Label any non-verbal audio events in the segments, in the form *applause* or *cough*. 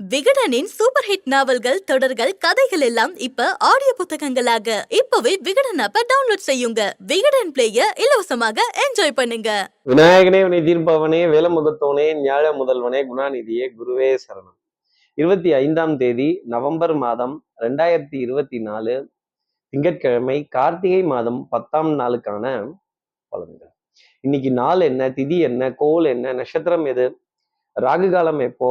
விகடனின் super hit நாவல்கள் தொடர்கள் கதைகள் எல்லாம் இப்ப ஆடியோ புத்தகங்களாக. இப்பவே விகடன் ஆப்ப டவுன்லோட் செய்யுங்க. விகடன் பிளேய இலவசமாக என்ஜாய் பண்ணுங்க. விநாயகனே வினை தீர்ப்பவனே வேலமுகத்தோனே ஞாழ முதல்வனே குணாநிதியே குருவே சரணம். இருபத்தி ஐந்தாம் தேதி நவம்பர் மாதம் ரெண்டாயிரத்தி இருபத்தி நாலு திங்கட்கிழமை கார்த்திகை மாதம் பத்தாம் நாளுக்கான பலன்கள். இன்னைக்கு நாள் என்ன திதி என்ன கோல் என்ன நட்சத்திரம் எது ராகு காலம் எப்போ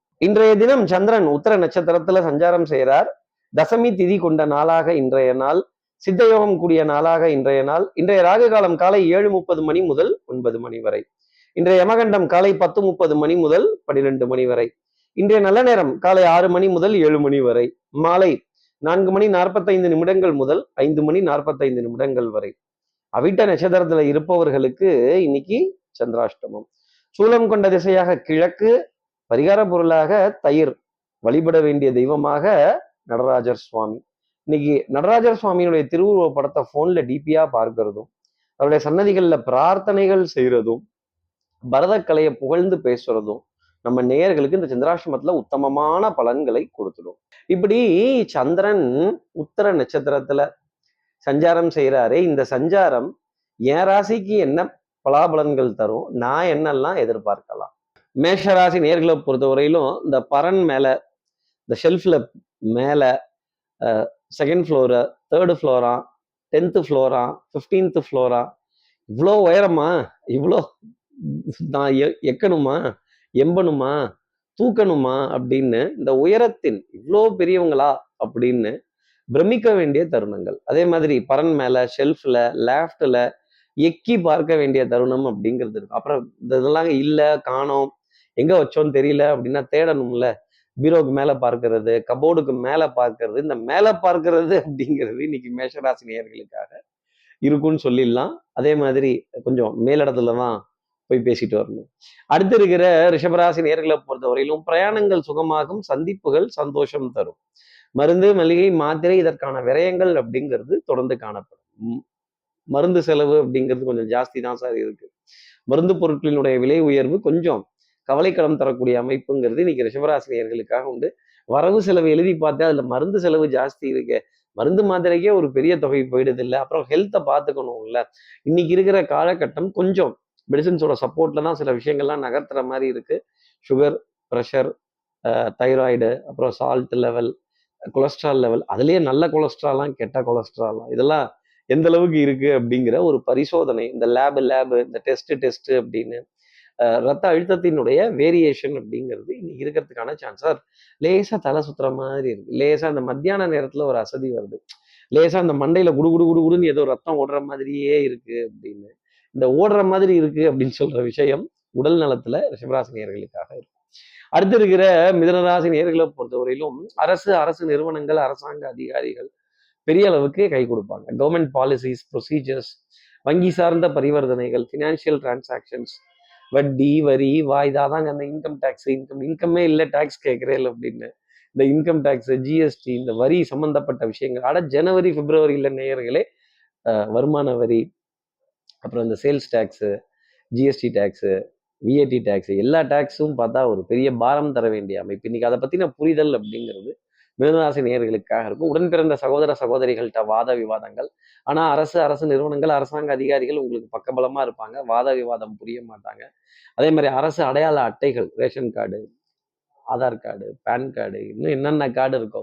இன்றைய தினம் சந்திரன் உத்தர நட்சத்திரத்துல சஞ்சாரம் செய்கிறார். தசமி திதி கொண்ட நாளாக இன்றைய நாள். சித்தயோகம் கூடிய நாளாக இன்றைய நாள். இன்றைய ராகு காலம் காலை ஏழு முப்பது மணி முதல் ஒன்பது மணி வரை. இன்றைய யமகண்டம் காலை பத்து முப்பது மணி முதல் பன்னிரெண்டு மணி வரை. இன்றைய நல்ல நேரம் காலை ஆறு மணி முதல் ஏழு மணி வரை. மாலை நான்கு மணி நாற்பத்தைந்து நிமிடங்கள் முதல் ஐந்து மணி நாற்பத்தைந்து நிமிடங்கள் வரை. அவிட்ட நட்சத்திரத்துல இருப்பவர்களுக்கு இன்னைக்கு சந்திராஷ்டமம். சூலம் கொண்ட திசையாக கிழக்கு பரிகார பொருளாக தயிர் வழிபட வேண்டிய தெய்வமாக நடராஜர் சுவாமி. இன்னைக்கு நடராஜர் சுவாமியினுடைய திருவுருவ படத்தை போன்ல டிபியா பார்க்கிறதும் அவருடைய சன்னதிகள்ல பிரார்த்தனைகள் செய்யறதும் பரதக்கலையை புகழ்ந்து பேசுறதும் நம்ம நேயர்களுக்கு இந்த சந்திராசிரமத்துல உத்தமமான பலன்களை கொடுத்துடும். இப்படி சந்திரன் உத்தர நட்சத்திரத்துல சஞ்சாரம் செய்யறாரே இந்த சஞ்சாரம் என் ராசிக்கு என்ன பலாபலன்கள் தரும் நான் என்னெல்லாம் எதிர்பார்க்கலாம்? மேஷராசி நேர்களை பொறுத்தவரையிலும் இந்த பரன் மேலே இந்த ஷெல்ஃபில் மேலே செகண்ட் ஃப்ளோரு தேர்டு ஃப்ளோரா டென்த்து ஃப்ளோரா ஃபிஃப்டீன்த்து ஃப்ளோரா இவ்வளோ உயரமா? இவ்வளோ நான் எ- எக்கணுமா? எம்பணுமா? தூக்கணுமா? அப்படின்னு இந்த உயரத்தின் இவ்வளோ பெரியவங்களா? அப்படின்னு பிரமிக்க வேண்டிய தருணங்கள். அதே மாதிரி பரன் மேலே ஷெல்ஃபில் லேஃப்டில் எக்கி பார்க்க வேண்டிய தருணம் அப்படிங்கிறது இருக்கும் அப்புறம் இந்த இதெல்லாம் இல்லை காணோம். எங்க வச்சோன்னு தெரியல அப்படின்னா தேடணும்ல. பீரோக்கு மேல பார்க்கறது கபோர்டுக்கு மேல பார்க்கறது இந்த மேல பார்க்கறது அப்படிங்கிறது இன்னைக்கு மேஷராசி நேயர்களுக்காக இருக்கும்னு சொல்லிடலாம். அதே மாதிரி கொஞ்சம் மேலிடத்துல தான் போய் பேசிட்டு வரணும். அடுத்து இருக்கிற ரிஷபராசி நேர்களை பொறுத்தவரையிலும் பிரயாணங்கள் சுகமாகும் சந்திப்புகள் சந்தோஷம் தரும். மருந்து மளிகை மாத்திரை இதற்கான விரயங்கள் அப்படிங்கிறது தொடர்ந்து காணப்படும். மருந்து செலவு அப்படிங்கிறது கொஞ்சம் ஜாஸ்தி தான் சார் இருக்கு. மருந்து பொருட்களினுடைய விலை உயர்வு கொஞ்சம் கவலைக்கிடம் தரக்கூடிய அமைப்புங்கிறது இன்னைக்கு ரிஷபராசினியர்களுக்காக உண்டு. வரவு செலவு எழுதி பார்த்தா அதுல மருந்து செலவு ஜாஸ்தி இருக்கு. மருந்து மாத்திரைக்கே ஒரு பெரிய தொகை போயிடுது இல்லை அப்புறம் ஹெல்த்தை பார்த்துக்கணும்ல. இன்னைக்கு இருக்கிற காலகட்டம் கொஞ்சம் மெடிசன்ஸோட சப்போர்ட்ல தான் சில விஷயங்கள்லாம் நகர்த்துற மாதிரி இருக்கு. சுகர் ப்ரெஷர் தைராய்டு அப்புறம் சால்ட் லெவல் கொலஸ்ட்ரால் லெவல் அதுலேயே நல்ல கொலஸ்ட்ராலாம் கெட்ட கொலஸ்ட்ராலாம் இதெல்லாம் எந்த அளவுக்கு இருக்கு அப்படிங்கிற ஒரு பரிசோதனை. இந்த லேபு லேபு இந்த டெஸ்ட் டெஸ்ட் அப்படின்னு ரத்த அழுத்தத்தினுடைய வேரியேஷன் அப்படிங்கிறது இன்னைக்கு இருக்கிறதுக்கான சான்ஸ் சார் லேசா தலை சுத்துற மாதிரி இருக்கு. லேசா அந்த மத்தியான நேரத்துல ஒரு அசதி வருது. லேசா அந்த மண்டையில குடு குடு குடு குடுன்னு ஏதோ ரத்தம் ஓடுற மாதிரியே இருக்கு அப்படின்னு. இந்த ஓடுற மாதிரி இருக்கு அப்படின்னு சொல்ற விஷயம் உடல் நலத்துல ரிஷபராசி நேயர்களுக்காக இருக்கும். அடுத்து இருக்கிற மிதனராசி நேர்களை பொறுத்தவரையிலும் அரசு அரசு நிறுவனங்கள் அரசாங்க அதிகாரிகள் பெரிய அளவுக்கு கை கொடுப்பாங்க. கவர்மெண்ட் பாலிசிஸ் ப்ரொசீஜர்ஸ் வங்கி சார்ந்த பரிவர்த்தனைகள் ஃபினான்ஷியல் டிரான்சாக்ஷன்ஸ் வட்டி வரி வாய்தா தாங்க அந்த இன்கம் டேக்ஸ் இன்கம் இன்கமே இல்லை டேக்ஸ் கேட்குறேன் அப்படின்னு. இந்த இன்கம் டேக்ஸ் ஜிஎஸ்டி இந்த வரி சம்மந்தப்பட்ட விஷயங்கள். ஆனால் ஜனவரி பிப்ரவரியில் நேயர்களே. வருமான வரி அப்புறம் இந்த sales tax GST tax VAT tax எல்லா டேக்ஸும் பார்த்தா ஒரு பெரிய பாரம் தர வேண்டிய அமைப்பு. இன்னைக்கு அதை பற்றின புரிதல் அப்படிங்கிறது மிதனராசி நேயர்களுக்காக இருக்கும். உடன் பிறந்த சகோதர சகோதரிகள்கிட்ட வாத விவாதங்கள். ஆனால் அரசு அரசு நிறுவனங்கள் அரசாங்க அதிகாரிகள் உங்களுக்கு பக்கபலமாக இருப்பாங்க. வாத விவாதம் புரிய மாட்டாங்க. அதே மாதிரி அரசு அடையாள அட்டைகள் ration card Aadhaar card PAN card இன்னும் என்னென்ன கார்டு இருக்கோ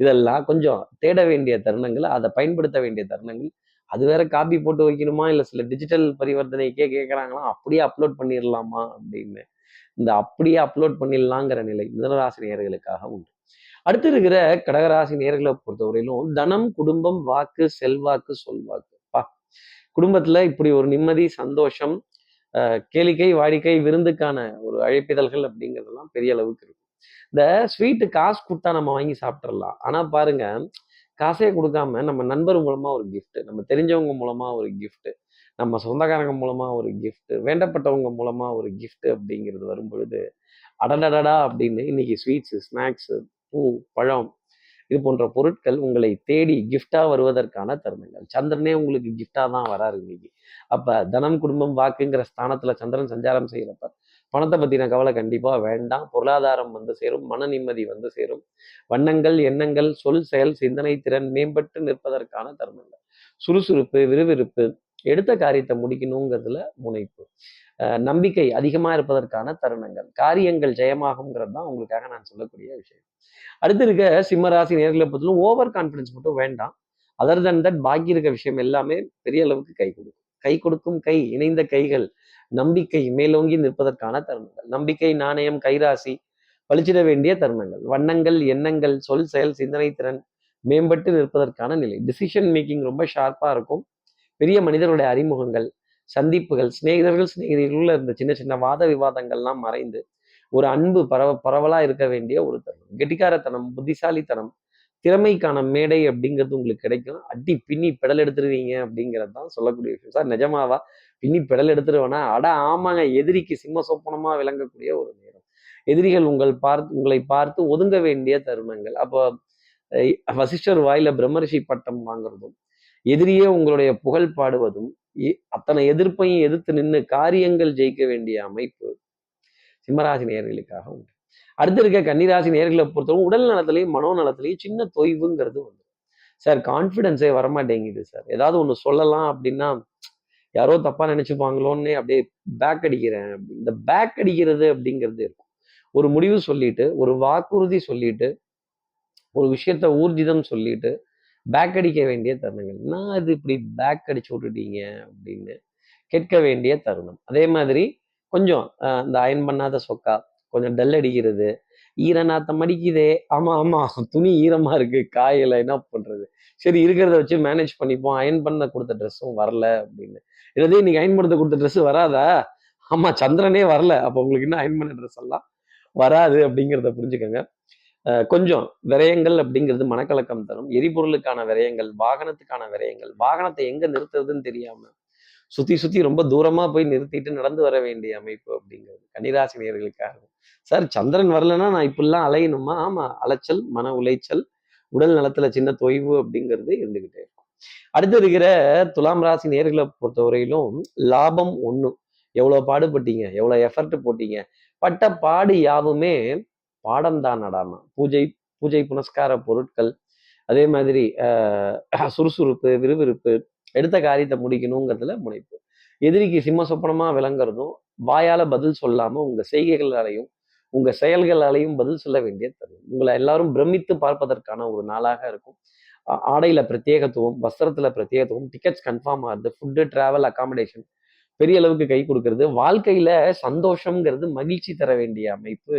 இதெல்லாம் கொஞ்சம் தேட வேண்டிய தருணங்கள் அதை பயன்படுத்த வேண்டிய தருணங்கள். அது வேற காப்பி போட்டு வைக்கணுமா? இல்லை சில டிஜிட்டல் பரிவர்த்தனைக்கே கேட்குறாங்களா அப்படியே அப்லோட் பண்ணிடலாமா அப்படின்னு. இந்த அப்படியே அப்லோட் பண்ணிடலாங்கிற நிலை மிதனராசி நேயர்களுக்காக உண்டு. அடுத்து இருக்கிற கடகராசி நேர்களை பொறுத்தவரையிலும் தனம் குடும்பம் வாக்கு செல்வாக்கு சொல்வாக்கு. பா. குடும்பத்துல இப்படி ஒரு நிம்மதி சந்தோஷம் கேளிக்கை வாடிக்கை விருந்துக்கான ஒரு அழைப்பிதழ்கள் அப்படிங்கிறதெல்லாம் பெரிய அளவுக்கு இருக்கும். இந்த ஸ்வீட்டு காசு கொடுத்தா நம்ம வாங்கி சாப்பிட்றலாம் ஆனா பாருங்க காசே கொடுக்காம நம்ம நண்பர் மூலமா ஒரு கிஃப்ட் நம்ம தெரிஞ்சவங்க மூலமா ஒரு கிஃப்ட் நம்ம சொந்தக்காரங்க மூலமா ஒரு கிஃப்ட் வேண்டப்பட்டவங்க மூலமா ஒரு கிஃப்ட் அப்படிங்கிறது வரும் பொழுது அடடடடா அப்படின்னு இன்னைக்கு ஸ்வீட்ஸு ஸ்நாக்ஸு பூ பழம் இது போன்ற பொருட்கள் உங்களை தேடி gift-ஆ வருவதற்கான தருணங்கள். சந்திரனே உங்களுக்கு gift-ஆ தான் வராரு இன்னைக்கு. அப்ப தனம் குடும்பம் வாக்குங்கிற ஸ்தானத்துல சந்திரன் சஞ்சாரம் செய்யறப்ப பணத்தை பத்தின கவலை கண்டிப்பா வேண்டாம். பொருளாதாரம் வந்து சேரும் மன நிம்மதி வந்து சேரும். வண்ணங்கள் எண்ணங்கள் சொல் செயல் சிந்தனை திறன் மேம்பட்டு நிற்பதற்கான தருணங்கள். சுறுசுறுப்பு விறுவிறுப்பு எடுத்த காரியத்தை முடிக்கணுங்கிறதுல முனைப்பு. நம்பிக்கை அதிகமாக இருப்பதற்கான தருணங்கள். காரியங்கள் ஜெயமாகுங்கிறது தான் உங்களுக்காக நான் சொல்லக்கூடிய விஷயம். அடுத்து இருக்க சிம்மராசி நேர்களை பொறுத்தலும் ஓவர் கான்ஃபிடன்ஸ் மட்டும் வேண்டாம். அதர் தன் தட் பாக்கி இருக்க விஷயம் எல்லாமே பெரிய அளவுக்கு கை கொடுக்கும். கை கொடுக்கும் கை இணைந்த கைகள் நம்பிக்கை மேலோங்கி நிற்பதற்கான தருணங்கள். நம்பிக்கை நாணயம் கைராசி பளிச்சிட வேண்டிய தருணங்கள். வண்ணங்கள் எண்ணங்கள் சொல் செயல் சிந்தனை திறன் மேம்பட்டு நிற்பதற்கான நிலை. டிசிஷன் மேக்கிங் ரொம்ப ஷார்ப்பாக இருக்கும். பெரிய மனிதர்களுடைய அறிமுகங்கள் சந்திப்புகள் சிநேகிதர்கள் சிநேகிதர்களுள்ள இருந்த சின்ன சின்ன வாத விவாதங்கள்லாம் மறைந்து ஒரு அன்பு பரவ பரவலாக இருக்க வேண்டிய ஒரு தருணம். கெட்டிக்காரத்தனம் புத்திசாலித்தனம் திறமைக்கான மேடை அப்படிங்கிறது உங்களுக்கு கிடைக்கும். அடி பின்னி பெடல் எடுத்துருவீங்க அப்படிங்கிறது தான் சொல்லக்கூடிய விஷயம். சார் நிஜமாவா? பின்னி பெடல் எடுத்துருவேனா? அட ஆமாங்க. எதிரிக்கு சிம்ம சொப்பனமாக விளங்கக்கூடிய ஒரு நேரம். எதிரிகள் உங்கள் பார்த்து உங்களை பார்த்து ஒதுங்க வேண்டிய தருணங்கள். அப்போ வசிஷ்டர் வாயில பிரம்மரிஷி பட்டம் வாங்குறதும் எதிரியே உங்களுடைய புகழ் பாடுவதும் அத்தனை எதிர்ப்பையும் எதிர்த்து நின்று காரியங்கள் ஜெயிக்க வேண்டிய அமைப்பு சிம்மராசி நேயர்களுக்காக உண்டு. அடுத்து இருக்க கன்னிராசி நேர்களை பொறுத்தவரை உடல் நலத்திலையும் மனோ நலத்திலையும் சின்ன தொய்வுங்கிறது வந்து சார் கான்ஃபிடென்ஸே வரமாட்டேங்குது சார். ஏதாவது ஒன்று சொல்லலாம் அப்படின்னா யாரோ தப்பா நினைச்சுப்பாங்களோன்னு அப்படியே பேக் அடிக்கிறேன் இந்த பேக் அடிக்கிறது அப்படிங்கிறது இருக்கும். ஒரு முடிவு சொல்லிட்டு ஒரு வாக்குறுதி சொல்லிட்டு ஒரு விஷயத்த ஊர்ஜிதம் சொல்லிட்டு பேக் அடிக்க வேண்டிய தருணங்கள். நான் இது இப்படி பேக் அடிச்சு விட்டுட்டீங்க? அப்படின்னு கேட்க வேண்டிய தருணம். அதே மாதிரி கொஞ்சம் இந்த அயன் பண்ணாத சொக்கா கொஞ்சம் டல் அடிக்கிறது ஈரநாத்தம் அடிக்குதே. ஆமா ஆமா துணி ஈரமா இருக்கு காயில என்ன பண்றது? சரி இருக்கிறத வச்சு மேனேஜ் பண்ணிப்போம். அயன் பண்ண கொடுத்த ட்ரெஸ்ஸும் வரல அப்படின்னு. என்னது இன்னைக்கு அயன் பண்ண கொடுத்த ட்ரெஸ் வராதா? ஆமா சந்திரனே வரல. அப்போ உங்களுக்கு இன்னும் அயன் பண்ண ட்ரெஸ் எல்லாம் வராது அப்படிங்கிறத புரிஞ்சுக்கோங்க. கொஞ்சம் விரயங்கள் அப்படிங்கிறது மனக்கலக்கம் தரும். எரிபொருளுக்கான விரயங்கள் வாகனத்துக்கான விரயங்கள் வாகனத்தை எங்க நிறுத்துறதுன்னு தெரியாம சுத்தி சுத்தி ரொம்ப தூரமா போய் நிறுத்திட்டு நடந்து வர வேண்டிய அமைப்பு அப்படிங்கிறது. கன்னிராசி சார் சந்திரன் வரலன்னா நான் இப்படிலாம் அலையணுமா? ஆமா அலைச்சல் மன உளைச்சல் உடல் நலத்துல சின்ன தொய்வு அப்படிங்கிறது இருந்துகிட்டே இருக்கும். அடுத்து இருக்கிற துலாம் ராசி நேர்களை பொறுத்தவரையிலும் லாபம் ஒன்று எவ்வளோ பாடுபட்டீங்க? எவ்வளோ எஃபர்ட் போட்டீங்க? பட்ட பாடு யாவுமே பாடம் தான் நடாம பூஜை பூஜை புனஸ்கார பொருட்கள். அதே மாதிரி சுறுசுறுப்பு விறுவிறுப்பு எடுத்த காரியத்தை முடிக்கணுங்கிறதுல முனைப்பு. எதிரிக்கு சிம்ம சொப்பனமாக விளங்குறதும் வாயால் பதில் சொல்லாமல் உங்கள் செய்கைகளாலையும் உங்கள் செயல்களாலையும் பதில் சொல்ல வேண்டிய தருணம் உங்களை எல்லாரும் பிரமித்து பார்ப்பதற்கான ஒரு நாளாக இருக்கும். ஆடையில் பிரத்யேகத்துவம் வஸ்திரத்தில் பிரத்யேகத்துவம் டிக்கெட்ஸ் கன்ஃபார்ம் ஆகுது ஃபுட்டு ட்ராவல் அகாமடேஷன் பெரிய அளவுக்கு கை கொடுக்கறது. வாழ்க்கையில் சந்தோஷங்கிறது மகிழ்ச்சி தர வேண்டிய அமைப்பு.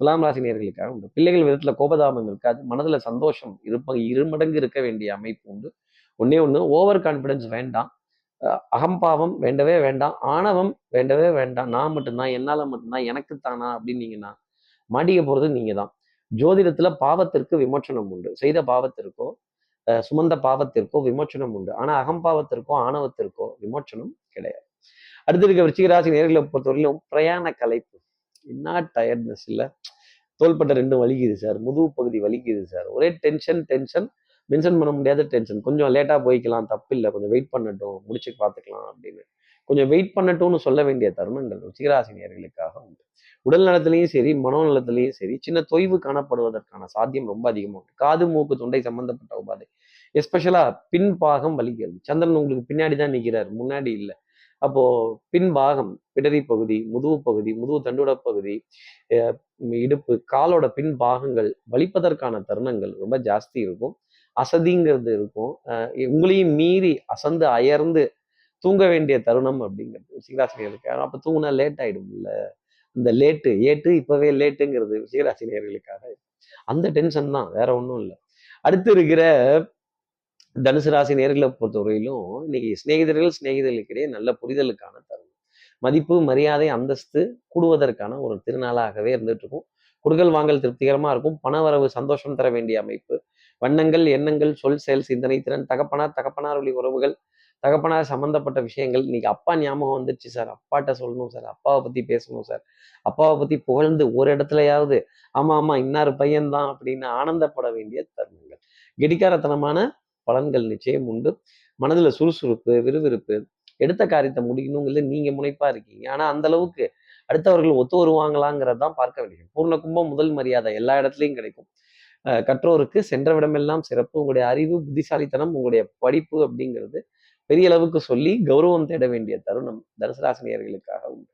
துலாம் ராசி நேர்களுக்காக உண்டு. பிள்ளைகள் விதத்துல கோபதாபம் இருக்காது மனதுல சந்தோஷம் இருப்ப இருமடங்கு இருக்க வேண்டிய அமைப்பு உண்டு. ஒண்ணே ஒண்ணு ஓவர் கான்ஃபிடன்ஸ் வேண்டாம். அகம்பாவம் வேண்டவே வேண்டாம். ஆணவம் வேண்டவே வேண்டாம். நான் மட்டும்தான் என்னால மட்டும்தான் எனக்கு தானா அப்படின்னீங்கன்னா மாட்டிக்க போகிறது நீங்கள் தான் ஜோதிடத்துல பாவத்திற்கு விமோச்சனம் உண்டு. செய்த பாவத்திற்கோ அஹ் சுமந்த பாவத்திற்கோ விமோச்சனம் உண்டு. ஆனா அகம்பாவத்திற்கோ ஆணவத்திற்கோ விமோச்சனம் கிடையாது. அடுத்து இருக்க விருச்சிகராசி நேர்களை பொறுத்தவரையிலும் பிரயாண கலைப்பு. என்ன டயர்ட்னஸ் இல்லை. தோள்பட்ட ரெண்டும் வலிக்குது சார் முதுகு பகுதி வலிக்குது சார் ஒரே டென்ஷன் டென்ஷன் மென்ஷன் பண்ண முடியாத டென்ஷன் கொஞ்சம் லேட்டாக போய்க்கலாம். தப்பில்லை. கொஞ்சம் வெயிட் பண்ணட்டும். முடிச்சு பார்த்துக்கலாம் அப்படின்னு. கொஞ்சம் வெயிட் பண்ணட்டும்னு சொல்ல வேண்டிய தருணங்கள் ருச்சிகராசினியர்களுக்காக உண்டு. உடல் நலத்திலையும் சரி மனோநலத்திலையும் சரி சின்ன தொய்வு காணப்படுவதற்கான சாத்தியம் ரொம்ப அதிகமாக உண்டு. காது மூக்கு தொண்டை சம்பந்தப்பட்ட உபாதை. எஸ்பெஷலாக பின்பாகம் வலிக்கிறது. சந்திரன் உங்களுக்கு பின்னாடி தான் நிற்கிறார் முன்னாடி இல்லை. அப்போ பின்பாகம் பிடரி பகுதி முதுகு பகுதி முதுகு தண்டுட பகுதி இடுப்பு காலோட பின்பாகங்கள் வலிப்பதற்கான தருணங்கள் ரொம்ப ஜாஸ்தி இருக்கும். அசதிங்கிறது இருக்கும். உங்களையும் மீறி அசந்து அயர்ந்து தூங்க வேண்டிய தருணம் அப்படிங்கிறது. சிகராசினியர்களுக்கு அப்போ தூங்கினா லேட் ஆகிடும்ல இந்த லேட்டு ஏட்டு இப்போவே லேட்டுங்கிறது சிங்கராசினியர்களுக்காக அந்த டென்ஷன் தான் வேற ஒன்றும் இல்லை. அடுத்து இருக்கிற தனுசு ராசி நேர்களை பொறுத்தவரையிலும் இன்னைக்கு சிநேகிதர்கள் சிநேகிதர்களுக்கிடையே நல்ல புரிதலுக்கான தருணம். மதிப்பு மரியாதை அந்தஸ்து கூடுவதற்கான ஒரு திருநாளாகவே இருந்துட்டு இருக்கும் குடுகல் வாங்கல் திருப்திகரமாக இருக்கும். பணவரவு சந்தோஷம் தர வேண்டிய அமைப்பு. வண்ணங்கள் எண்ணங்கள் சொல் செயல் சிந்தனை திறன் தகப்பனார் தகப்பனார் வழி உறவுகள் தகப்பனார் சம்பந்தப்பட்ட விஷயங்கள். இன்னைக்கு அப்பா ஞாபகம் வந்துருச்சு சார். அப்பாட்ட சொல்லணும் சார். அப்பாவை பற்றி பேசணும் சார். அப்பாவை பற்றி புகழ்ந்து ஒரு இடத்துலையாவது ஆமாம் ஆமாம் இன்னார் பையன்தான் அப்படின்னு ஆனந்தப்பட வேண்டிய தருணங்கள். கெடிக்காரத்தனமான பலன்கள் நிச்சயம் உண்டு. மனதுல சுறுசுறுப்பு விறுவிறுப்பு எடுத்த காரியத்தை முடிக்கணுங்கிறது நீங்க முனைப்பா இருக்கீங்க. ஆனால் அந்த அளவுக்கு அடுத்தவர்கள் ஒத்து வருவாங்களாங்கிறது தான் பார்க்க வேண்டியது பூர்ண கும்பம் முதல் மரியாதை எல்லா இடத்துலையும் கிடைக்கும். கற்றோருக்கு சென்ற விடமெல்லாம் சிறப்பு. உங்களுடைய அறிவு புத்திசாலித்தனம் உங்களுடைய படிப்பு அப்படிங்கிறது பெரிய அளவுக்கு சொல்லி கௌரவம் தேட வேண்டிய தருணம் தனுசராசினியர்களுக்காக உண்டு.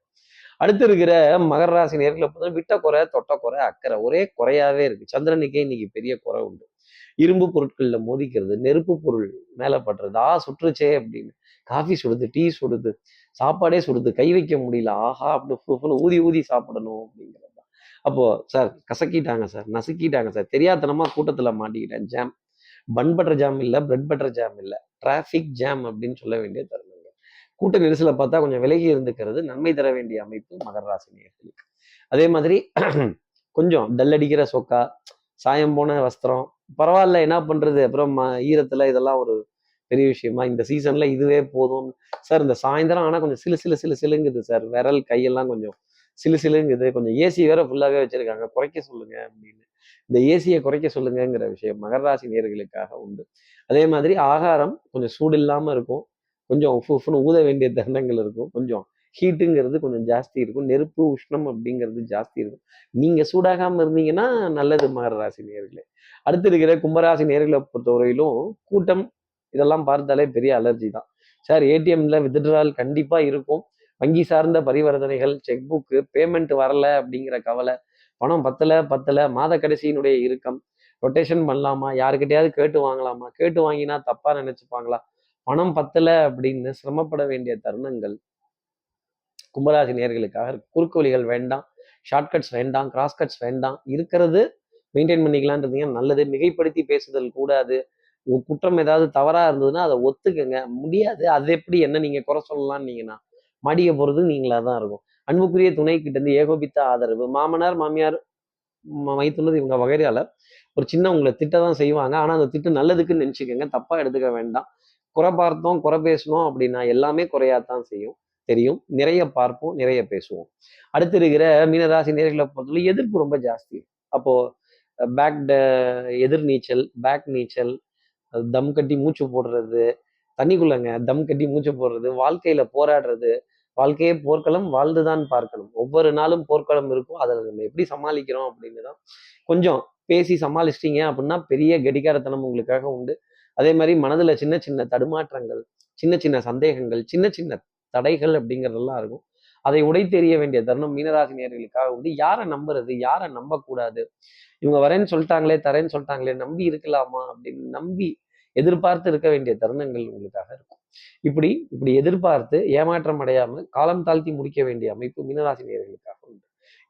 அடுத்து இருக்கிற மகர ராசி நேர்களை பார்த்தா விட்ட குறை தொட்ட குறை அக்கறை. ஒரே குறையாவே இருக்கு. சந்திரனுக்கே இன்னைக்கு பெரிய குறை உண்டு. இரும்பு பொருட்களில் மோதிக்கிறது நெருப்பு பொருள் மேலே படுறது ஆ சுற்றுச்சே அப்படின்னு. காஃபி சுடுது டீ சுடுது சாப்பாடே சுடுது கை வைக்க முடியல ஆஹா அப்படி ஊதி ஊதி சாப்பிடணும் அப்படிங்கிறது தான். அப்போ சார் கசக்கிட்டாங்க சார் நசுக்கிட்டாங்க சார் தெரியாதனமா கூட்டத்தில் மாட்டிக்கிட்டேன் ஜாம் பன் பட்டர் ஜாம் இல்லை பிரெட் பட்டர் ஜாம் இல்லை டிராஃபிக் ஜாம் அப்படின்னு சொல்ல வேண்டிய தருணங்கள். கூட்ட நெரிசலை பார்த்தா கொஞ்சம் விலகி இருந்துக்கிறது நன்மை தர வேண்டிய அமைப்பு மகர ராசினியர்களுக்கு அதே மாதிரி *clears throat* கொஞ்சம் டல் அடிக்கிற சொக்கா சாயம் போன வஸ்திரம் பரவாயில்ல என்ன பண்றது? அப்புறம் ம- ஈரத்துல இதெல்லாம் ஒரு பெரிய விஷயமா இந்த சீசன்ல இதுவே போதும். சார் இந்த சாயந்தரம் ஆனா கொஞ்சம் சிலு சிலு சிலு சிலுங்குது சார் விரல் கையெல்லாம் கொஞ்சம் சிலு சிலுங்குது. கொஞ்சம் ஏசி வேற ஃபுல்லாவே வச்சிருக்காங்க. குறைக்க சொல்லுங்க அப்படின்னு. இந்த ஏசியை குறைக்க சொல்லுங்கங்கிற விஷயம் மகர ராசி நேர்களுக்காக உண்டு. அதே மாதிரி ஆகாரம் கொஞ்சம் சூடு இல்லாமல் இருக்கும். கொஞ்சம் ஃபுஃப்னு ஊத வேண்டிய தருணங்கள் இருக்கும். கொஞ்சம் ஹீட்டுங்கிறது கொஞ்சம் ஜாஸ்தி இருக்கும். நெருப்பு உஷ்ணம் அப்படிங்கிறது ஜாஸ்தி இருக்கும். நீங்கள் சூடாகாமல் இருந்தீங்கன்னா நல்லது மகர ராசி நேர்களே அடுத்து இருக்கிற கும்பராசி நேர்களை பொறுத்தவரையிலும் கூட்டம் இதெல்லாம் பார்த்தாலே பெரிய அலர்ஜி தான். சார் ஏடிஎம்ல வித்ட்ரால் கண்டிப்பாக இருக்கும். வங்கி சார்ந்த பரிவர்த்தனைகள் செக் புக்கு பேமெண்ட் வரல அப்படிங்கிற கவலை பணம் பத்தலை பத்தலை மாத கடைசியினுடைய இறுக்கம் ரொட்டேஷன் பண்ணலாமா யாருக்கிட்டையாவது கேட்டு வாங்கலாமா கேட்டு வாங்கினா தப்பாக நினச்சிப்பாங்களா பணம் பத்தலை அப்படின்னு சிரமப்பட வேண்டிய தருணங்கள் கும்பராசி நேர்களுக்காக குறுக்கு வழிகள் வேண்டாம் ஷார்ட்கட்ஸ் வேண்டாம் கிராஸ் கட்ஸ் வேண்டாம். இருக்கிறது மெயின்டைன் பண்ணிக்கலான்றதுங்க நல்லது? மிகைப்படுத்தி பேசுதல் கூடாது. குற்றம் ஏதாவது தவறாக இருந்ததுன்னா அதை ஒத்துக்கங்க. முடியாது. அது எப்படி என்ன நீங்கள் குறை சொல்லலாம்னீங்கன்னா மடிய போகிறது நீங்களாக தான் இருக்கும். அன்புக்குரிய துணை கிட்ட இருந்து ஏகோபித்த ஆதரவு. மாமனார் மாமியார் வைத்துள்ளது இவங்க வகையால ஒரு சின்ன உங்களை திட்ட தான் செய்வாங்க. ஆனால் அந்த திட்டு நல்லதுக்குன்னு நினச்சிக்கோங்க. தப்பாக எடுத்துக்க வேண்டாம். குறை பார்த்தோம் குறை பேசணும் அப்படின்னா எல்லாமே குறையாத்தான் செய்யும். தெரியும். நிறைய பார்ப்போம் நிறைய பேசுவோம். அடுத்து இருக்கிற மீனராசி நேர்களை பொறுத்தவரை எதிர்ப்பு ரொம்ப ஜாஸ்தி. அப்போ பேக் எதிர் நீச்சல் பேக் நீச்சல் தம் கட்டி மூச்சு போடுறது தண்ணிக்குள்ளங்க தம் கட்டி மூச்சு போடுறது வாழ்க்கையில போராடுறது வாழ்க்கையே போர்க்களம் வாழ்ந்துதான் பார்க்கணும். ஒவ்வொரு நாளும் போர்க்களம் இருக்கும். அதை நம்ம எப்படி சமாளிக்கிறோம் அப்படின்னு தான் கொஞ்சம் பேசி சமாளிச்சிட்டீங்க அப்படின்னா பெரிய கெடிகாரத்தனம் உங்களுக்காக உண்டு. அதே மாதிரி மனதில் சின்ன சின்ன தடுமாற்றங்கள் சின்ன சின்ன சந்தேகங்கள் சின்ன சின்ன தடைகள் அப்படிங்கிறதெல்லாம் இருக்கும். அதை உடைத்தெறிய வேண்டிய தருணம் மீனராசி நேர்களுக்காக வந்து யாரை நம்புறது? யாரை நம்பக்கூடாது? இவங்க வரேன்னு சொல்லிட்டாங்களே தரேன்னு சொல்லிட்டாங்களே நம்பி இருக்கலாமா அப்படின்னு நம்பி எதிர்பார்த்து இருக்க வேண்டிய தருணங்கள் உங்களுக்காக இருக்கும். இப்படி இப்படி எதிர்பார்த்து ஏமாற்றம் அடையாமல் காலம் தாழ்த்தி முடிக்க வேண்டிய அமைப்பு மீனராசி நேர்களுக்காக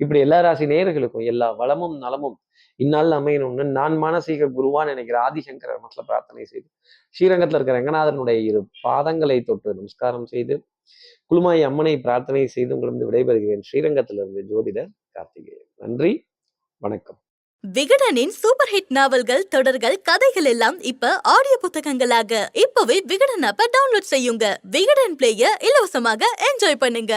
இப்படி எல்லா ராசி நேயர்களுக்கும் எல்லா வளமும் நலமும் இந்நாள் அமையணும்னு நான் மானசீக குருவான்னு நினைக்கிற ஆதிசங்கர மனசுல பிரார்த்தனை செய்து ஸ்ரீரங்கத்தில் இருக்கிற ரங்கநாதனுடைய இரு பாதங்களை தொட்டு நமஸ்காரம் செய்து குழுமாய் அம்மனை பிரார்த்தனை செய்து உங்களிடம் விடைபெறுகிறேன். ஸ்ரீரங்கத்திலிருந்து ஜோதிடர் கார்த்திகேயன். நன்றி வணக்கம். விகடனின் சூப்பர் ஹிட் நாவல்கள் தொடர்கள் கதைகள் எல்லாம் இப்ப ஆடியோ புத்தகங்களாக. இப்பவே விகடன் ஆப்ப டவுன்லோட் செய்யுங்க. விகடன் பிளேய இலவசமாக என்ஜாய் பண்ணுங்க.